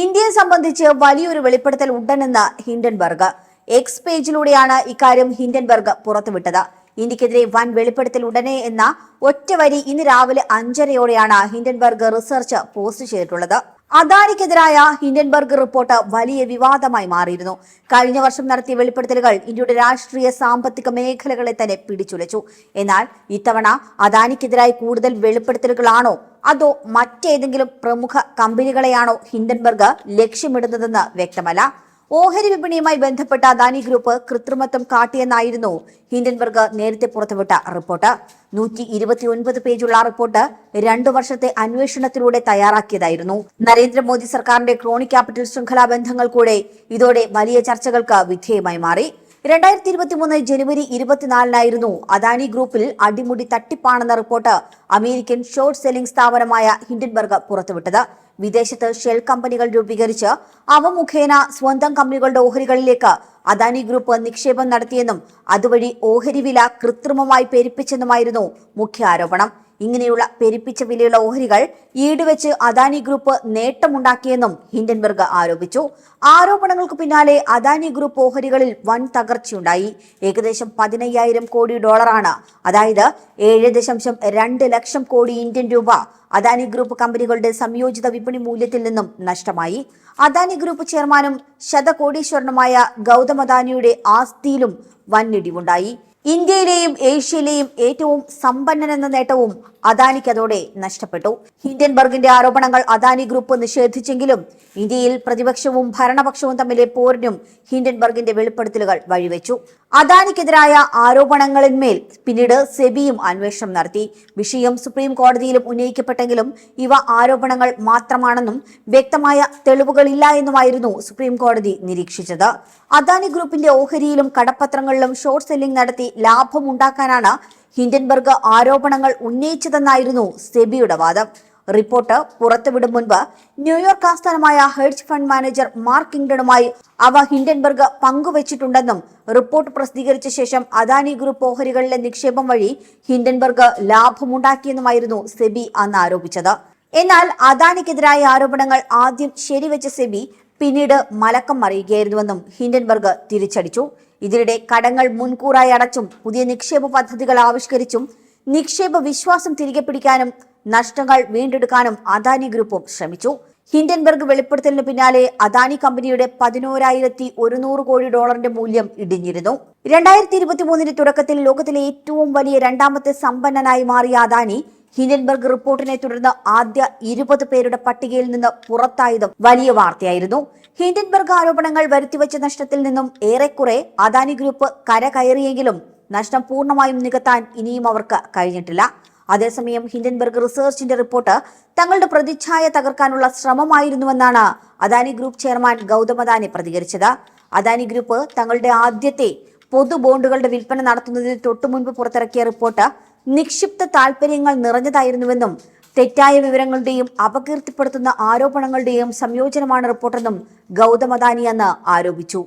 ഇന്ത്യയെ സംബന്ധിച്ച് വലിയൊരു വെളിപ്പെടുത്തൽ ഉണ്ടെന്ന് ഹിൻഡൻബർഗ്. എക്സ് പേജിലൂടെയാണ് ഇക്കാര്യം ഹിൻഡൻബർഗ് പുറത്തുവിട്ടത്. ഇന്ത്യക്കെതിരെ വൻ വെളിപ്പെടുത്തൽ ഉടനെ എന്ന ഒറ്റ വരി ഇന്ന് രാവിലെ അഞ്ചരയോടെയാണ് ഹിൻഡൻബർഗ് റിസർച്ച് പോസ്റ്റ് ചെയ്തിട്ടുള്ളത്. അദാനിക്കെതിരായ ഹിൻഡൻബർഗ് റിപ്പോർട്ട് വലിയ വിവാദമായി മാറിയിരുന്നു. കഴിഞ്ഞ വർഷം നടത്തിയ വെളിപ്പെടുത്തലുകൾ ഇന്ത്യയുടെ രാഷ്ട്രീയ സാമ്പത്തിക മേഖലകളെ തന്നെ പിടിച്ചുലച്ചു. എന്നാൽ ഇത്തവണ അദാനിക്കെതിരായി കൂടുതൽ വെളിപ്പെടുത്തലുകളാണോ അതോ മറ്റേതെങ്കിലും പ്രമുഖ കമ്പനികളെയാണോ ഹിൻഡൻബർഗ് ലക്ഷ്യമിടുന്നതെന്ന് വ്യക്തമല്ല. ഓഹരി വിപണിയുമായി ബന്ധപ്പെട്ട അദാനി ഗ്രൂപ്പ് കൃത്രിമത്വം കാട്ടിയെന്നായിരുന്നു ഹിൻഡൻബർഗ് നേരത്തെ പുറത്തുവിട്ട റിപ്പോർട്ട്. നൂറ്റി ഇരുപത്തിയൊൻപത് പേജുള്ള റിപ്പോർട്ട് രണ്ടു വർഷത്തെ അന്വേഷണത്തിലൂടെ തയ്യാറാക്കിയതായിരുന്നു. നരേന്ദ്രമോദി സർക്കാരിന്റെ ക്രോണിക് ക്യാപിറ്റൽ ശൃംഖലാ ബന്ധങ്ങൾ കൂടെ ഇതോടെ വലിയ ചർച്ചകൾക്ക് വിധേയമായി മാറി. രണ്ടായിരത്തി ഇരുപത്തി മൂന്ന് ജനുവരി ഇരുപത്തിനാലിനായിരുന്നു അദാനി ഗ്രൂപ്പിൽ അടിമുടി തട്ടിപ്പാണെന്ന റിപ്പോർട്ട് അമേരിക്കൻ ഷോർട്ട് സെല്ലിംഗ് സ്ഥാപനമായ ഹിൻഡൻബർഗ് പുറത്തുവിട്ടത്. വിദേശത്ത് ഷെൽ കമ്പനികൾ രൂപീകരിച്ച് അവ മുഖേന സ്വന്തം കമ്പനികളുടെ ഓഹരികളിലേക്ക് അദാനി ഗ്രൂപ്പ് നിക്ഷേപം നടത്തിയെന്നും അതുവഴി ഓഹരി വില കൃത്രിമമായി പെരുപ്പിച്ചെന്നുമായിരുന്നു മുഖ്യ ആരോപണം ഇങ്ങനെയുള്ള പെരുപ്പിച്ച വിലയുള്ള ഓഹരികൾ ഈടുവെച്ച് അദാനി ഗ്രൂപ്പ് നേട്ടമുണ്ടാക്കിയെന്നും ഹിൻഡൻബർഗ് ആരോപിച്ചു. ആരോപണങ്ങൾക്ക് പിന്നാലെ അദാനി ഗ്രൂപ്പ് ഓഹരികളിൽ വൻ തകർച്ചയുണ്ടായി. ഏകദേശം പതിനയ്യായിരം കോടി ഡോളറാണ്. അതായത് ഏഴ് ദശാംശം രണ്ട് ലക്ഷം കോടി ഇന്ത്യൻ രൂപ അദാനി ഗ്രൂപ്പ് കമ്പനികളുടെ സംയോജിത വിപണി മൂല്യത്തിൽ നിന്നും നഷ്ടമായി. അദാനി ഗ്രൂപ്പ് ചെയർമാനും ശതകോടീശ്വരനുമായ ഗൗതം അദാനിയുടെ ആസ്തിയിലും വൻ ഇടിവുണ്ടായി. ഇന്ത്യയിലെയും ഏഷ്യയിലെയും ഏറ്റവും സമ്പന്നനെന്ന നേട്ടവും അദാനിക്ക് അതോടെ നഷ്ടപ്പെട്ടു ഹിൻഡൻബർഗിന്റെ ആരോപണങ്ങൾ അദാനി ഗ്രൂപ്പ് നിഷേധിച്ചെങ്കിലും ഇന്ത്യയിൽ പ്രതിപക്ഷവും ഭരണപക്ഷവും തമ്മിലെ പോരിനും ഹിൻഡൻബർഗിന്റെ വെളിപ്പെടുത്തലുകൾ വഴിവെച്ചു. അദാനിക്കെതിരായ ആരോപണങ്ങളിന്മേൽ പിന്നീട് സെബിയും അന്വേഷണം നടത്തി. വിഷയം സുപ്രീം കോടതിയിലും ഉന്നയിക്കപ്പെട്ടെങ്കിലും ഇവ ആരോപണങ്ങൾ മാത്രമാണെന്നും വ്യക്തമായ തെളിവുകളില്ല എന്നുമായിരുന്നു സുപ്രീം കോടതി നിരീക്ഷിച്ചത്. അദാനി ഗ്രൂപ്പിന്റെ ഓഹരിയിലും കടപ്പത്രങ്ങളിലും ഷോർട്ട് സെല്ലിംഗ് നടത്തി ലാഭമുണ്ടാക്കാനാണ് ഹിൻഡൻബർഗ് ആരോപണങ്ങൾ ഉന്നയിച്ചതെന്നായിരുന്നു സെബിയുടെ വാദം. റിപ്പോർട്ട് പുറത്തുവിടും മുൻപ് ന്യൂയോർക്ക് ആസ്ഥാനമായ ഹെഡ്ജ് ഫണ്ട് മാനേജർ മാർക്ക് കിങ്ഡണുമായി അവ ഹിൻഡൻബർഗ് പങ്കുവച്ചിട്ടുണ്ടെന്നും റിപ്പോർട്ട് പ്രസിദ്ധീകരിച്ച ശേഷം അദാനി ഗ്രൂപ്പ് ഓഹരികളിലെ നിക്ഷേപം വഴി ഹിൻഡൻബർഗ് ലാഭമുണ്ടാക്കിയെന്നുമായിരുന്നു സെബി അന്ന് ആരോപിച്ചത്. എന്നാൽ അദാനിക്കെതിരായ ആരോപണങ്ങൾ ആദ്യം ശരിവെച്ച സെബി പിന്നീട് മലക്കം മറിയുകയായിരുന്നുവെന്നും ഹിൻഡൻബർഗ് തിരിച്ചടിച്ചു. ഇതിനിടെ കടങ്ങൾ മുൻകൂറായി അടച്ചും പുതിയ നിക്ഷേപ പദ്ധതികൾ ആവിഷ്കരിച്ചും നിക്ഷേപ വിശ്വാസം തിരികെ പിടിക്കാനും നഷ്ടങ്ങൾ വീണ്ടെടുക്കാനും അദാനി ഗ്രൂപ്പും ശ്രമിച്ചു. ഹിൻഡൻബർഗ് വെളിപ്പെടുത്തലിന് പിന്നാലെ അദാനി കമ്പനിയുടെ പതിനോരായിരത്തി ഒരുന്നൂറ് കോടി ഡോളറിന്റെ മൂല്യം ഇടിഞ്ഞിരുന്നു. രണ്ടായിരത്തി ഇരുപത്തി മൂന്നിന്റെ തുടക്കത്തിൽ ലോകത്തിലെ ഏറ്റവും വലിയ രണ്ടാമത്തെ സമ്പന്നനായി മാറിയ അദാനി ഹിൻഡൻബർഗ് റിപ്പോർട്ടിനെ തുടർന്ന് ആദ്യ ഇരുപത് പേരുടെ പട്ടികയിൽ നിന്ന് പുറത്തായതും വലിയ വാർത്തയായിരുന്നു. ഹിൻഡൻബർഗ് ആരോപണങ്ങൾ വരുത്തിവെച്ച നഷ്ടത്തിൽ നിന്നും ഏറെക്കുറെ അദാനി ഗ്രൂപ്പ് കരകയറിയെങ്കിലും നഷ്ടം പൂർണമായും നികത്താൻ ഇനിയും അവർക്ക് കഴിഞ്ഞിട്ടില്ല. അതേസമയം ഹിൻഡൻബർഗ് റിസർച്ചിന്റെ റിപ്പോർട്ട് തങ്ങളുടെ പ്രതിച്ഛായ തകർക്കാനുള്ള ശ്രമമായിരുന്നുവെന്നാണ് അദാനി ഗ്രൂപ്പ് ചെയർമാൻ ഗൗതം അദാനി പ്രതികരിച്ചത്. അദാനി ഗ്രൂപ്പ് തങ്ങളുടെ ആദ്യത്തെ പൊതു ബോണ്ടുകളുടെ വിൽപ്പന നടത്തുന്നതിന് തൊട്ടുമുൻപ് പുറത്തിറക്കിയ റിപ്പോർട്ട് നിക്ഷിപ്ത താൽപര്യങ്ങൾ നിറഞ്ഞതായിരുന്നുവെന്നും തെറ്റായ വിവരങ്ങളുടെയും അപകീർത്തിപ്പെടുത്തുന്ന ആരോപണങ്ങളുടെയും സംയോജനമാണ് റിപ്പോർട്ടെന്നും ഗൗതം അദാനി എന്ന് ആരോപിച്ചു.